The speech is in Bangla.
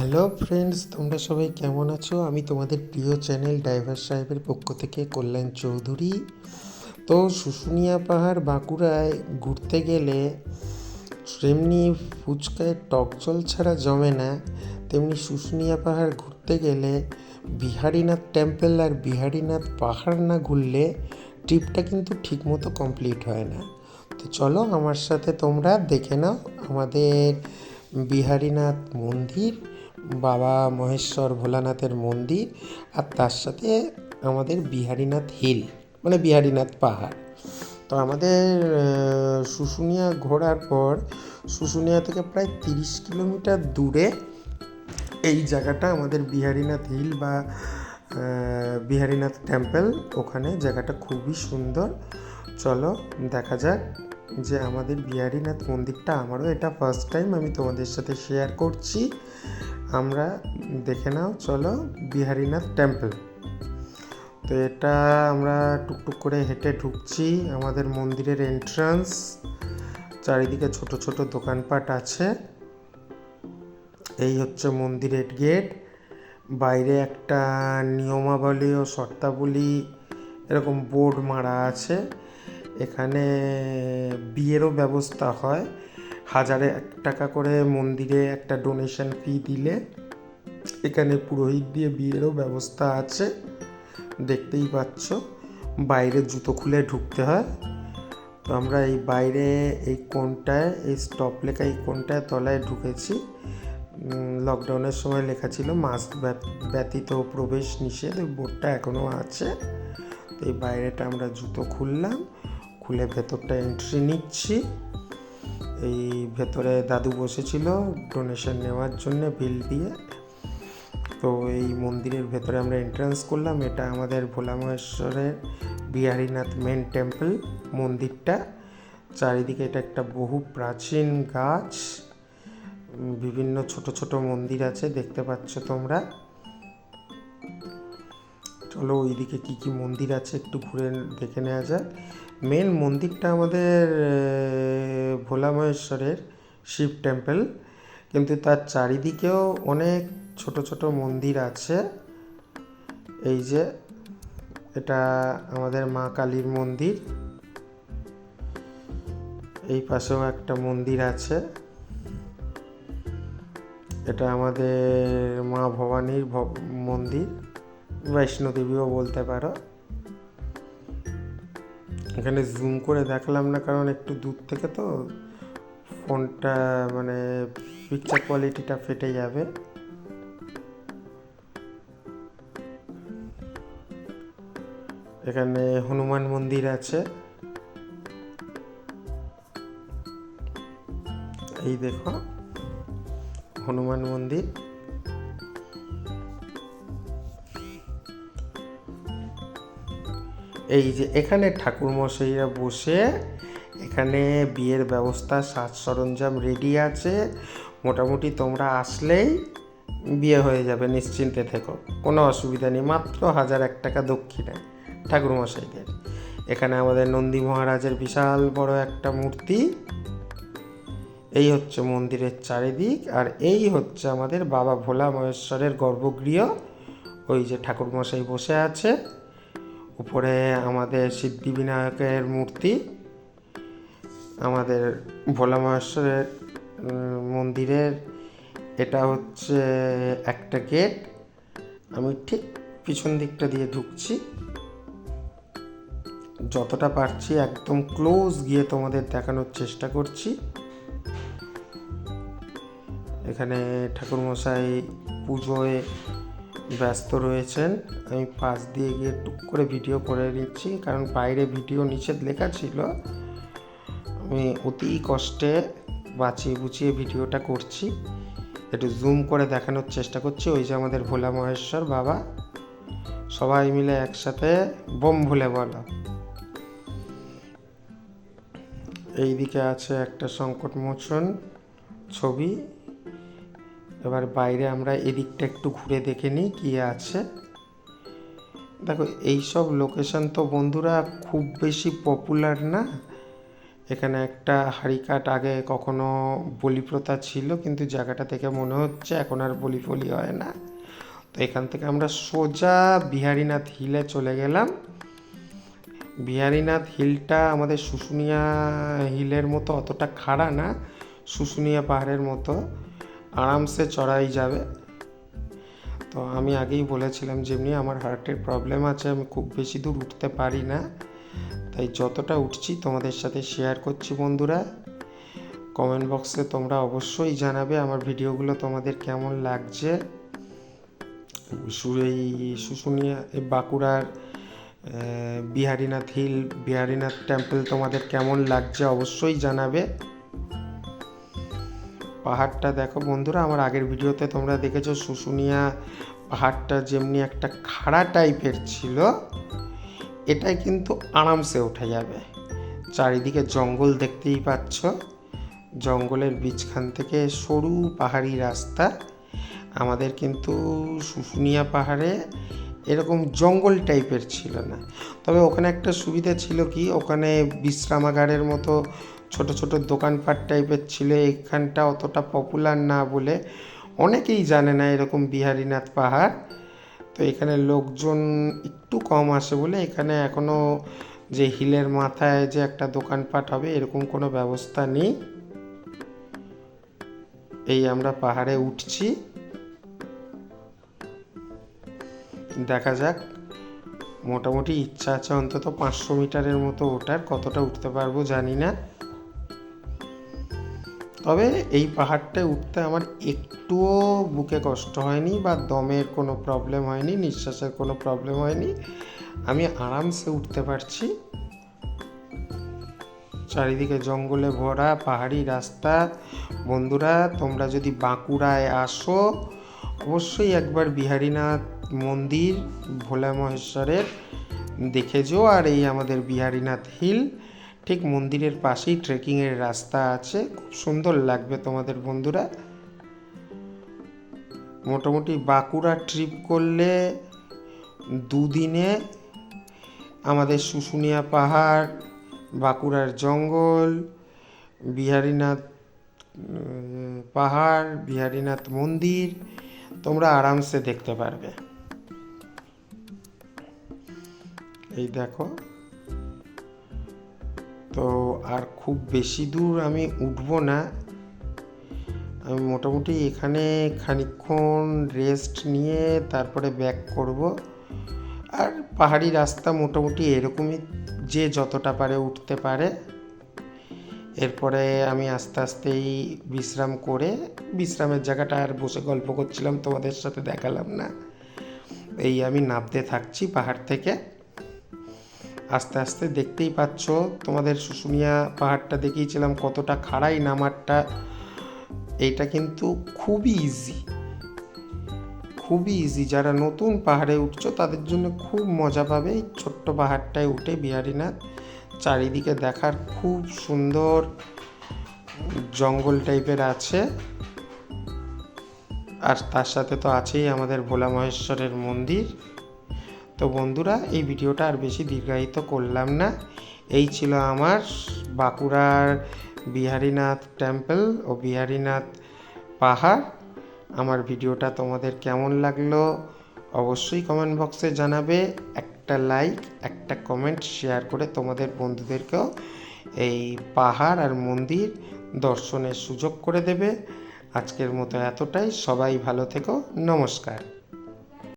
হ্যালো ফ্রেন্ডস তোমরা সবাই কেমন আছো? আমি তোমাদের প্রিয় চ্যানেল ড্রাইভার সাহেবের পক্ষ থেকে কল্যাণ চৌধুরী। তো শুশুনিয়া পাহাড় বাঁকুড়ায় ঘুরতে গেলে যেমনি ফুচকায় টক জল ছাড়া জমে না, তেমনি শুশুনিয়া পাহাড় ঘুরতে গেলে বিহারীনাথ টেম্পল আর বিহারীনাথ পাহাড় না ঘুরলে ট্রিপটা কিন্তু ঠিকমতো কমপ্লিট হয় না। তো চলো আমার সাথে তোমরা দেখে নাও আমাদের বিহারীনাথ মন্দির। বাবা মহেশ্বর ভোলানাথের মন্দির আর তার সাথে আমাদের বিহারীনাথ হিল মানে বিহারীনাথ পাহাড়। তো আমাদের শুশুনিয়া ঘোরার পর শুশুনিয়া থেকে প্রায় তিরিশ কিলোমিটার দূরে এই জায়গাটা আমাদের বিহারীনাথ হিল বা বিহারীনাথ টেম্পল, ওখানে জায়গাটা খুবই সুন্দর। চলো দেখা যাক যে আমাদের বিহারীনাথ মন্দিরটা আমারও এটা ফার্স্ট টাইম আমি তোমাদের সাথে শেয়ার করছি। আমরা দেখে নাও, চলো বিহারীনাথ টেম্পল তো এটা আমরা টুকটুক করে হেঁটে ঢুকছি আমাদের মন্দিরের এন্ট্রান্স চারিদিকে ছোট ছোট দোকানপাট আছে। এই হচ্ছে মন্দিরের গেট বাইরে একটা নিয়মাবলী ও শর্তাবলী, এরকম বোর্ড মারা আছে। এখানে বিয়েরও ব্যবস্থা হয়। হাজারে এক টাকা করে মন্দিরে একটা ডোনেশন ফি দিলে এখানে পুরোহিত দিয়ে বিয়েরও ব্যবস্থা আছে। দেখতেই পাচ্ছ, বাইরে জুতো খুলে ঢুকতে হয়। তো আমরা এই বাইরে এই কোনটায় এই স্টপ লেখা এই কোনটায় তলায় ঢুকেছি। লকডাউনের সময় লেখা ছিল মাস্ক ব্যতীত প্রবেশ নিষেধ বোর্ডটা এখনও আছে। তো এই বাইরেটা আমরা জুতো খুললাম, খুলে ভেতরটা এন্ট্রি নিচ্ছি। এই ভেতরে দাদু বসেছিল ডোনেশন নেওয়ার জন্য বিল দিয়ে। তো এই মন্দিরের ভেতরে আমরা এন্ট্রান্স করলাম। এটা আমাদের ভোলা মহেশ্বরের বিহারীনাথ মেন টেম্পল মন্দিরটা। চারিদিকে এটা একটা বহু প্রাচীন গাছ। বিভিন্ন ছোট ছোট মন্দির আছে, দেখতে পাচ্ছ তোমরা। চলো ওইদিকে কি কি মন্দির আছে একটু ঘুরে দেখে নেওয়া যাক। মেন মন্দিরটা আমাদের ভোলা মহেশ্বরের শিব টেম্পল কিন্তু তার চারিদিকেও অনেক ছোট ছোট মন্দির আছে। এই যে, এটা আমাদের মা কালীর মন্দির। এই পাশেও একটা মন্দির আছে। এটা আমাদের মা ভবানীর মন্দির। বৈষ্ণোদেবীও বলতে পারো। এখানে জুম করে দেখলাম না, কারণ একটু দূর থেকে তো ফোনটা মানে পিকচার কোয়ালিটিটা ফেটে যাবে। এখানে হনুমান মন্দির আছে। এই দেখো, হনুমান মন্দির। এই যে এখানে ঠাকুরমশাইরা বসে এখানে বিয়ের ব্যবস্থা, সাজ সরঞ্জাম রেডি আছে। মোটামুটি তোমরা আসলেই বিয়ে হয়ে যাবে, নিশ্চিন্তে থেকো। কোনো অসুবিধা নেই, মাত্র হাজার এক টাকা দক্ষিণায় ঠাকুরমশাইদের। এখানে আমাদের নন্দী মহারাজের বিশাল বড় একটা মূর্তি। এই হচ্ছে মন্দিরের চারিদিক, আর এই হচ্ছে আমাদের বাবা ভোলা মহেশ্বরের গর্ভগৃহ। ওই যে ঠাকুরমশাই বসে আছে। উপরে আমাদের সিদ্ধিবিনায়কের মূর্তি, আমাদের ভোলা মহেশ্বরের মন্দিরের, এটা হচ্ছে একটা গেট। আমি ঠিক পিছন দিকটা দিয়ে ঢুকছি। যতটা পারছি একদম ক্লোজ গিয়ে তোমাদের দেখানোর চেষ্টা করছি। এখানে ঠাকুরমশাই পুজোয় ব্যস্ত রয়েছেন, আমি পাশ দিয়ে গিয়ে টুক করে ভিডিও করে নিচ্ছি, কারণ বাইরে ভিডিও নিষেধ লেখা ছিল। আমি অতি কষ্টে বাঁচিয়ে বুচিয়ে ভিডিওটা করছি। একটু জুম করে দেখানোর চেষ্টা করছি। ওই যে আমাদের ভোলা মহেশ্বর বাবা, সবাই মিলে একসাথে বোম ভুলে বলো। এইদিকে আছে একটা সংকট মোচন ছবি। এবার বাইরে আমরা এদিকটা একটু ঘুরে দেখে নিই কী আছে। দেখো, এইসব লোকেশন তো বন্ধুরা খুব বেশি পপুলার না। এখানে একটা হারিকাট আগে কখনো বলি প্রথা ছিল, কিন্তু জায়গাটা থেকে মনে হচ্ছে এখন আর বলি ফলি হয় না। তো এখান থেকে আমরা সোজা বিহারীনাথ হিলে চলে গেলাম। বিহারীনাথ হিলটা আমাদের শুশুনিয়া হিলের মতো অতটা খাড়া না, শুশুনিয়া পাহাড়ের মতো। আরামসে চড়াই যাবে। তো আমি আগেই বলেছিলাম যেমনি আমার হার্টের প্রবলেম আছে, আমি খুব বেশি দূর উঠতে পারি না। তাই যতটা উঠছি তোমাদের সাথে শেয়ার করছি বন্ধুরা। কমেন্ট বক্সে তোমরা অবশ্যই জানাবে আমার ভিডিওগুলো তোমাদের কেমন লাগছে। এই শুশুনিয়া বাঁকুড়ার বিহারীনাথ হিল বিহারীনাথ টেম্পল তোমাদের কেমন লাগছে অবশ্যই জানাবে। পাহাড়টা দেখো বন্ধুরা, আমার আগের ভিডিওতে তোমরা দেখেছ শুশুনিয়া পাহাড়টা যেমনি একটা খাড়া টাইপের ছিল, এটাই কিন্তু আরামসে ওঠা যাবে। চারিদিকে জঙ্গল দেখতেই পাচ্ছ। জঙ্গলের বীজখান থেকে সরু পাহাড়ি রাস্তা। আমাদের কিন্তু শুশুনিয়া পাহাড়ে এরকম জঙ্গল টাইপের ছিল না। তবে ওখানে একটা সুবিধা ছিল কি, ওখানে বিশ্রামাগারের মতো ছোট ছোট দোকানপাট টাইপের ছিল, এখানটা অতটা পপুলার না বলে অনেকেই জানে না এরকম বিহারীনাথ পাহাড়। তো এখানে লোকজন একটু কম আসে বলে এখানে এখনও যে হিলের মাথায় যে একটা দোকানপাট হবে এরকম কোনো ব্যবস্থা নেই। এই আমরা পাহাড়ে উঠছি। দেখা যাক, মোটামুটি ইচ্ছা আছে অন্তত পাঁচশো মিটারের মতো ওঠার, কতটা উঠতে পারব জানি না। তবে এই পাহাড়টায় উঠতে আমার একটুও বুকে কষ্ট হয়নি বা দমের কোনো প্রবলেম হয়নি, নিঃশ্বাসের কোনো প্রবলেম হয়নি। আমি আরামসে উঠতে পারছি। চারিদিকে জঙ্গলে ভরা পাহাড়ি রাস্তা। বন্ধুরা, তোমরা যদি বাঁকুড়ায় আসো, অবশ্যই একবার বিহারীনাথ মন্দির ভোলা মহেশ্বরের দেখে যেও আর এই আমাদের বিহারীনাথ হিল। ঠিক মন্দিরের পাশেই ট্রেকিংয়ের রাস্তা আছে। খুব সুন্দর লাগবে তোমাদের বন্ধুরা। মোটামুটি বাঁকুড়া ট্রিপ করলে দুদিনে আমাদের শুশুনিয়া পাহাড়, বাঁকুড়ার জঙ্গল, বিহারীনাথ পাহাড়, বিহারীনাথ মন্দির, তোমরা আরামসে দেখতে পারবে। এই দেখো। তো আর খুব বেশি দূর আমি উঠবো না। আমি মোটামুটি এখানে খানিকক্ষণ রেস্ট নিয়ে তারপরে ব্যাক করব। আর পাহাড়ি রাস্তা মোটামুটি এরকমই যে যতটা পারে উঠতে পারে। এরপরে আমি আস্তে আস্তেই বিশ্রাম করে, বিশ্রামের জায়গাটা আর বসে গল্প করছিলাম, তোমাদের সাথে দেখালাম না। এই আমি নামতে থাকছি পাহাড় থেকে। আস্তে আস্তে দেখতেই পাচ্ছ, তোমাদের শুশুনিয়া পাহাড়টা দেখিয়েছিলাম কতটা খাড়াই নামারটা। এইটা কিন্তু খুবই ইজি খুবই ইজি যারা নতুন পাহাড়ে উঠছো, তাদের জন্য খুব মজা পাবে এই ছোট্ট পাহাড়টায় উঠে বিহারীনাথ চারিদিকে দেখার খুব সুন্দর জঙ্গল টাইপের আছে। আর তার সাথে তো আছেই আমাদের ভোলা মহেশ্বরের মন্দির। তো বন্ধুরা, এই ভিডিওটা আর বেশি দীর্ঘায়িত করলাম না। এই ছিল আমার বাঁকুড়ার বিহারীনাথ টেম্পল ও বিহারীনাথ পাহাড়। আমার ভিডিওটা তোমাদের কেমন লাগল অবশ্যই কমেন্ট বক্সে জানাবে। একটা লাইক, একটা কমেন্ট শেয়ার করে তোমাদের বন্ধুদেরকেও এই পাহাড় আর মন্দির দর্শনের সুযোগ করে দেবে। আজকের মতো এতটাই। সবাই ভালো থেকো। নমস্কার।